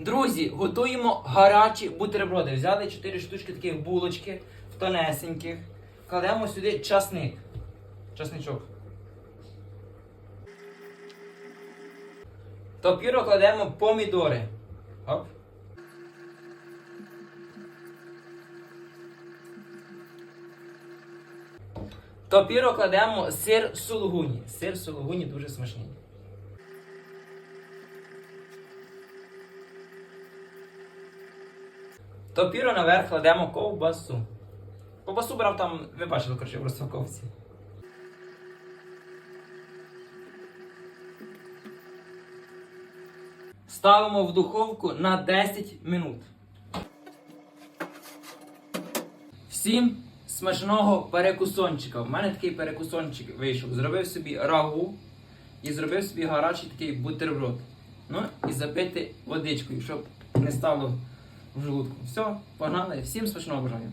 Друзі, готуємо гарячі бутерброди. Взяли 4 штучки таких булочки тонесеньких. Кладемо сюди часник. Часничок. Топіро кладемо помідори. Оп. Топіро кладемо сир сулугуні. Сир сулугуні дуже смачний. Топіро наверх кладемо ковбасу. Ковбасу брав там, ви бачили, коротше, в розпаковці. Ставимо в духовку на 10 минут. Всім смачного перекусончика. У мене такий перекусончик вийшов. Зробив собі рагу і зробив собі гарячий такий бутерброд. Ну і запити водичкою, щоб не стало в желудку. Все, погнали. Всім смачного бажаю.